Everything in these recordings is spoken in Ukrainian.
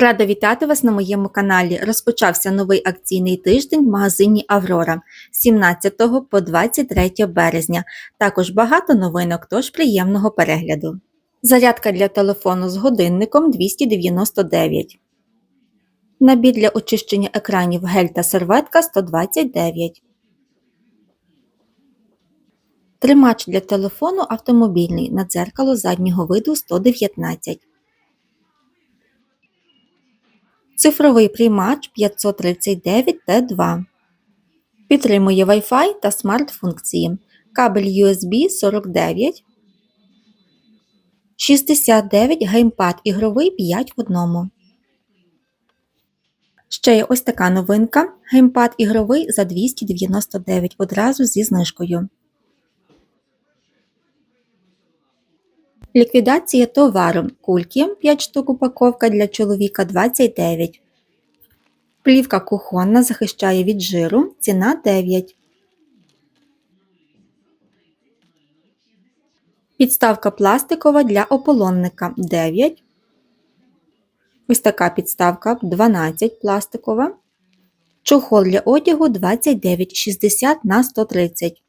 Рада вітати вас на моєму каналі. Розпочався новий акційний тиждень в магазині Аврора з 17 по 23 березня. Також багато новинок, тож приємного перегляду. Зарядка для телефону з годинником 299. Набір для очищення екранів гель та серветка 129. Тримач для телефону автомобільний на дзеркало заднього виду 119. Цифровий приймач 539 Т2. Підтримує Wi-Fi та смарт-функції. Кабель USB 49. 69 геймпад ігровий 5 в одному. Ще є ось така новинка. Геймпад ігровий за 299 одразу зі знижкою. Ліквідація товару. Кульки 5 штук упаковка для чоловіка 29. Плівка кухонна захищає від жиру. Ціна 9. Підставка пластикова для ополонника 9. Ось така підставка 12 пластикова. Чохол для одягу 29,60 на 130.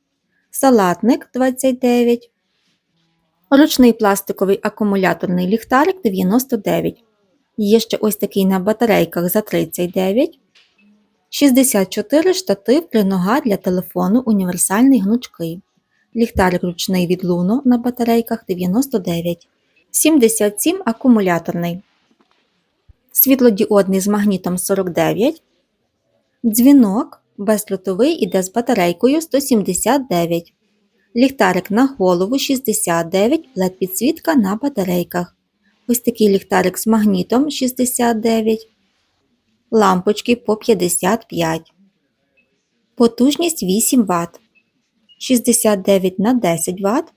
Салатник 29. Ручний пластиковий акумуляторний ліхтарик 99. Є ще ось такий на батарейках за 39. 64 штатив тринога для телефону універсальний гнучкий. Ліхтарик ручний від Luno на батарейках 99. 77 акумуляторний. Світлодіодний з магнітом 49. Дзвінок бездротовий іде з батарейкою 179. Ліхтарик на голову 69, led підсвітка на батарейках. Ось такий ліхтарик з магнітом 69. Лампочки по 55. Потужність 8 Вт. 69 на 10 Вт.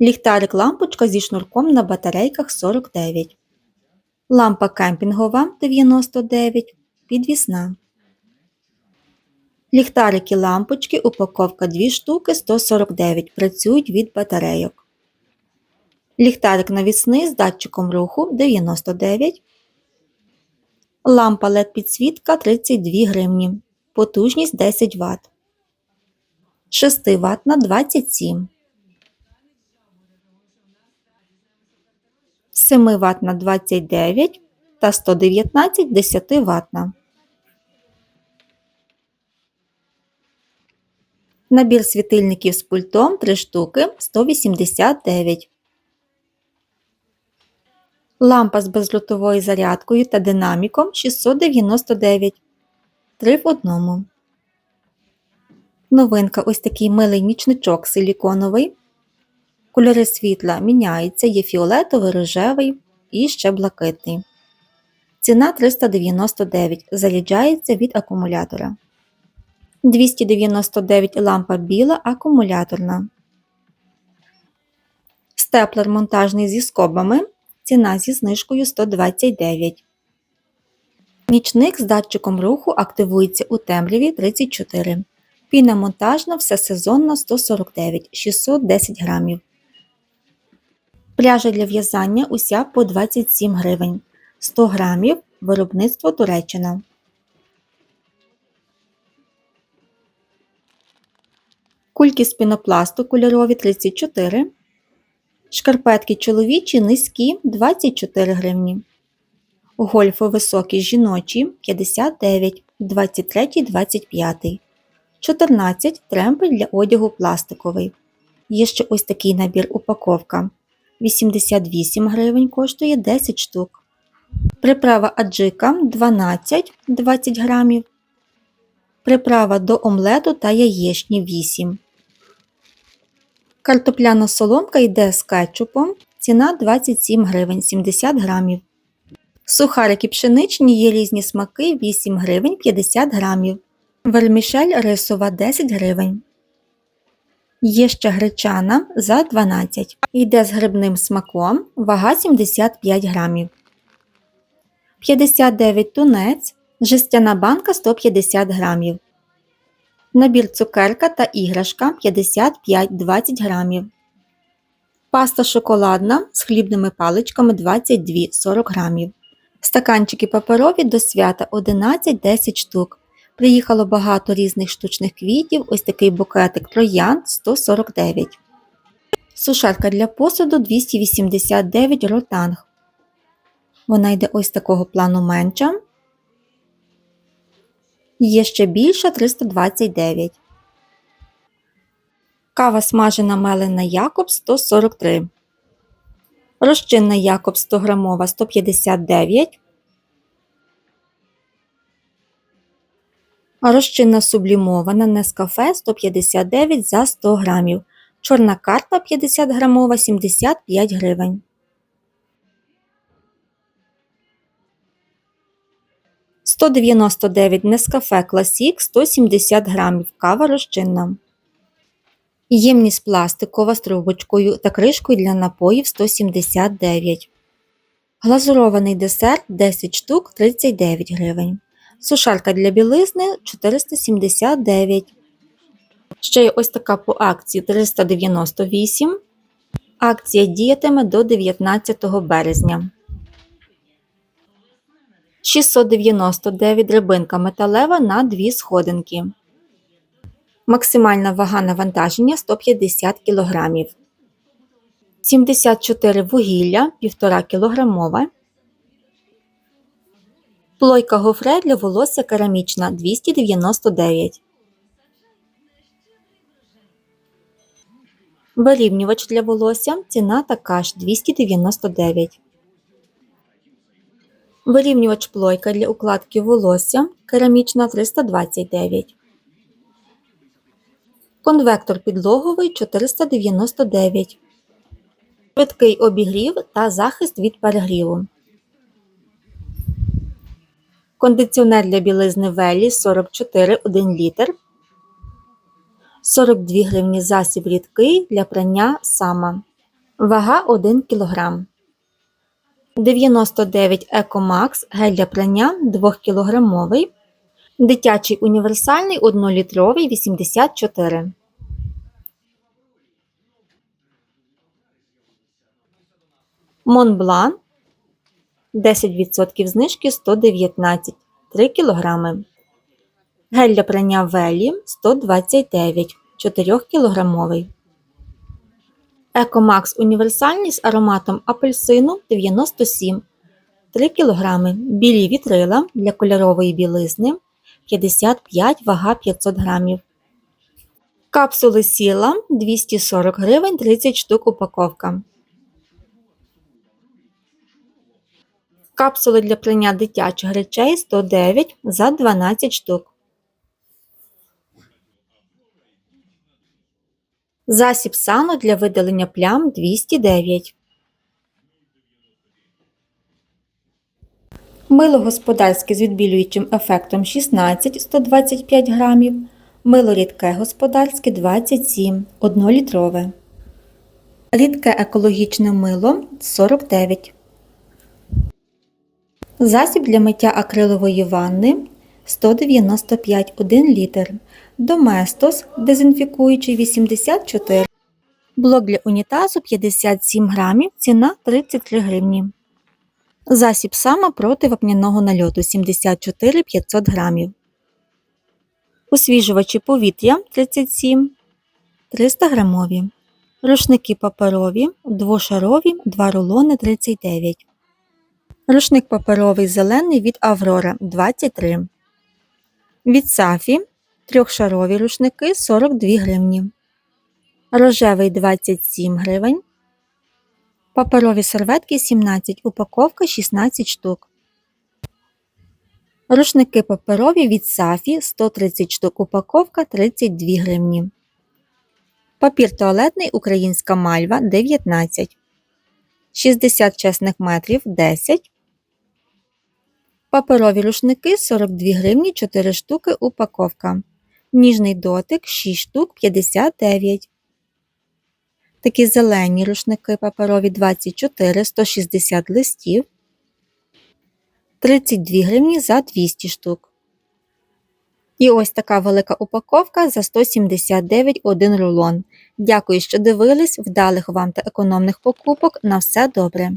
Ліхтарик лампочка зі шнурком на батарейках 49. Лампа кемпінгова 99. Підвісна. Ліхтарики лампочки, упаковка 2 штуки 149 працюють від батарейок. Ліхтарик навісний з датчиком руху 99. Лампа LED підсвітка 32 гривні. Потужність 10 Вт. 6 Вт на 27. 7 Вт на 29 та 119 10 Вт. Набір світильників з пультом 3 штуки 189. Лампа з бездротовою зарядкою та динаміком 699. 3 в одному. Новинка ось такий милий нічничок силіконовий. Кольори світла міняються, є фіолетовий, рожевий і ще блакитний. Ціна 399. Заряджається від акумулятора. 299 лампа біла акумуляторна. Степлер монтажний зі скобами. Ціна зі знижкою 129. Нічник з датчиком руху активується у темряві 34. Піна монтажна всесезонна 149 610 грамів. Пряжа для в'язання уся по 27 гривень. 100 грамів. Виробництво Туреччина. Кульки з пінопласту кольорові 34. Шкарпетки чоловічі низькі 24 гривні. Гольфи високі жіночі 59, 23, 25. 14 тремпель для одягу пластиковий. Є ще ось такий набір упаковка. 88 гривень коштує 10 штук. Приправа аджика 12 20 грамів. Приправа до омлету та яєчні 8. Картопляна соломка йде з кетчупом. Ціна 27 гривень 70 грамів. Сухарики пшеничні є різні смаки 8 гривень 50 грамів. Вермішель рисова 10 гривень. Є ще гречана за 12. Йде з грибним смаком. Вага 75 грамів. 59 тунець. Жестяна банка 150 грамів. Набір цукерка та іграшка 55-20 грамів. Паста шоколадна з хлібними паличками 22-40 грамів. Стаканчики паперові до свята 11-10 штук. Приїхало багато різних штучних квітів, ось такий букетик троянд 149. Сушарка для посуду 289 ротанг. Вона йде ось такого плану менша. Є ще більша 329. Кава смажена мелена Якоб 143. Розчинна Якоб 100 грамова 159. А розчинна сублімована Нескафе 159 за 100 грамів. Чорна карта 50 грамова 75 гривень. Сто дев'яносто дев'ять Нескафе Класік 170 грамів. Кава розчинна. Ємність пластикова з трубочкою та кришкою для напоїв 179. Глазурований десерт 10 штук 39 гривень. Сушарка для білизни 479. Ще є ось така по акції 398. Акція діятиме до 19 березня. 699 рибинка металева на 2 сходинки. Максимальна вага навантаження 150 кг. 74 вугілля 1,5 кг. Плойка гофре для волосся керамічна 299. Вирівнювач для волосся ціна така ж 299. Вирівнювач плойка для укладки волосся керамічна 329. Конвектор підлоговий 499. Швидкий обігрів та захист від перегріву. Кондиціонер для білизни Велі 44 1 літр. 42 гривні засіб рідкий для прання сама. Вага 1 кг. 99 Екомакс гель для прання 2 кг. Дитячий універсальний 1-літровий 84. Монблан 10% знижки 119 3 кг. Гель для прання Велі 129 4 кг. Екомакс універсальний з ароматом апельсину 97 3 кг. Білі вітрила для кольорової білизни 55 вага 500 грамів. Капсули сіла 240 гривень 30 штук упаковка. Капсули для прання дитячих речей 109 за 12 штук. Засіб сану для видалення плям 209. Мило господарське з відбілюючим ефектом 16 125 грамів. Мило рідке господарське 27 1-літрове. Рідке екологічне мило 49. Засіб для миття акрилової ванни 195 1 літр. Доместос дезінфікуючий 84. Блок для унітазу 57 грамів. Ціна 33 гривні. Засіб сама проти вапняного нальоту 74 500 грамів. Освіжувачі повітря 37 300 грамові. Рушники паперові, двошарові, 2 рулони 39. Рушник паперовий зелений від Аврора 23. Від Сафі трьохшарові рушники 42 гривні. Рожевий 27 гривень. Паперові серветки 17, упаковка 16 штук. Рушники паперові від Сафі 130 штук, упаковка 32 гривні. Папір туалетний українська мальва 19. 60 чесних метрів 10. Паперові рушники 42 гривні 4 штуки упаковка. Ніжний дотик 6 штук 59. Такі зелені рушники паперові 24 160 листів. 32 гривні за 200 штук. І ось така велика упаковка за 179 один рулон. Дякую, що дивились, вдалих вам та економних покупок. На все добре!